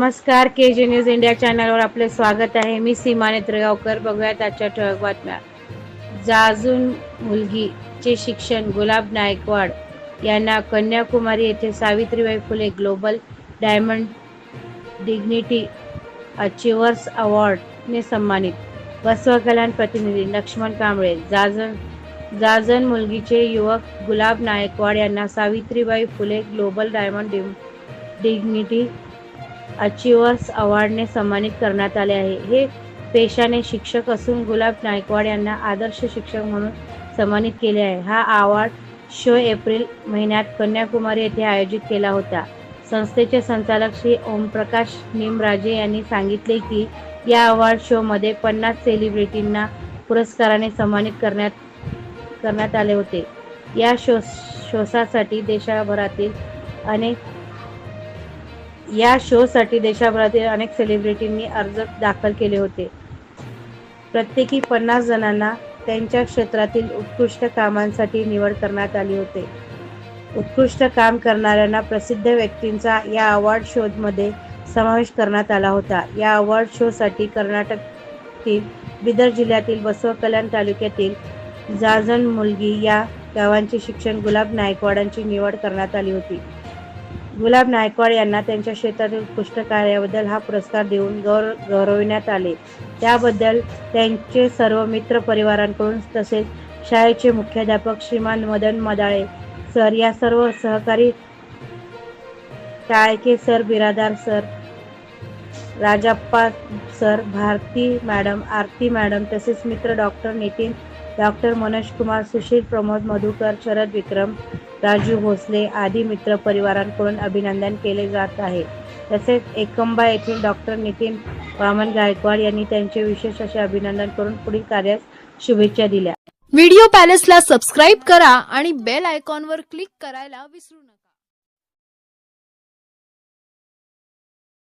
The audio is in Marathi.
नमस्कार के जी न्यूज इंडिया चॅनलवर आपले स्वागत आहे. मी सीमा नेत्रगावकर. बघूयात आजच्या ठळक बातम्या. जाजून मुलगीचे शिक्षण गुलाब नायकवाड यांना कन्याकुमारी येथे Savitribai Phule global diamond dignity achievers अवॉर्डने सन्मानित. बसवकल्याण प्रतिनिधी लक्ष्मण कांबळे. जाजन जाजन मुलगीचे युवक गुलाब नायकवाड यांना Savitribai Phule global diamond dig dignity achievers अवॉर्डने सन्मानित करण्यात आले आहे. हे पेशाने शिक्षक असून गुलाब नायकवाड यांना आदर्श शिक्षक म्हणून सन्मानित केले आहे. हा अवॉर्ड शो एप्रिल महिन्यात कन्याकुमारी येथे आयोजित केला होता. संस्थेचे संचालक श्री ओमप्रकाश निमराजे यांनी सांगितले की या अवॉर्ड शोमध्ये पन्नास सेलिब्रिटींना पुरस्काराने सन्मानित करण्यात करण्यात आले होते. या शो शोसासाठी देशभरातील अनेक या शोसाठी देशभरातील अनेक सेलिब्रिटींनी अर्ज दाखल केले होते. प्रत्येकी पन्नास जणांना त्यांच्या क्षेत्रातील उत्कृष्ट कामांसाठी निवड करण्यात आली होते. उत्कृष्ट काम करणाऱ्यांना प्रसिद्ध व्यक्तींचा या अवॉर्ड शोमध्ये समावेश करण्यात आला होता. या अवॉर्ड शोसाठी कर्नाटकातील बिदर जिल्ह्यातील बसव कल्याण तालुक्यातील जाजन मुलगी या गावांचे शिक्षण गुलाब नायकवाडांची निवड करण्यात आली होती. गुलाब नायकवाड यांना त्यांच्या क्षेत्रातील उत्कृष्ट कार्याबद्दल हा पुरस्कार देऊन गौर गौरविण्यात आले. त्याबद्दल त्यांचे सर्व मित्र परिवारांकडून तसेच शाळेचे मुख्याध्यापक श्रीमान मदन मदाळे सर या सर्व सहकारी Talke sir Biradar sir Rajappa sir Bharati madam Aarti madam तसेच मित्र डॉक्टर नितीन डॉक्टर मनोज कुमार सुशील प्रमोद मधुकर शरद विक्रम राजू भोसले आदी मित्र परिवारांकडून अभिनंदन केले जात आहे. तसेच एकंबा येथील डॉक्टर नितीन वामन गायकवाड यांनी त्यांचे विशेष असे अभिनंदन करून पुढील कार्यास शुभेच्छा दिल्या. व्हिडिओ पॅलेसला सबस्क्राईब करा आणि बेल आयकॉनवर क्लिक करायला विसरू नका.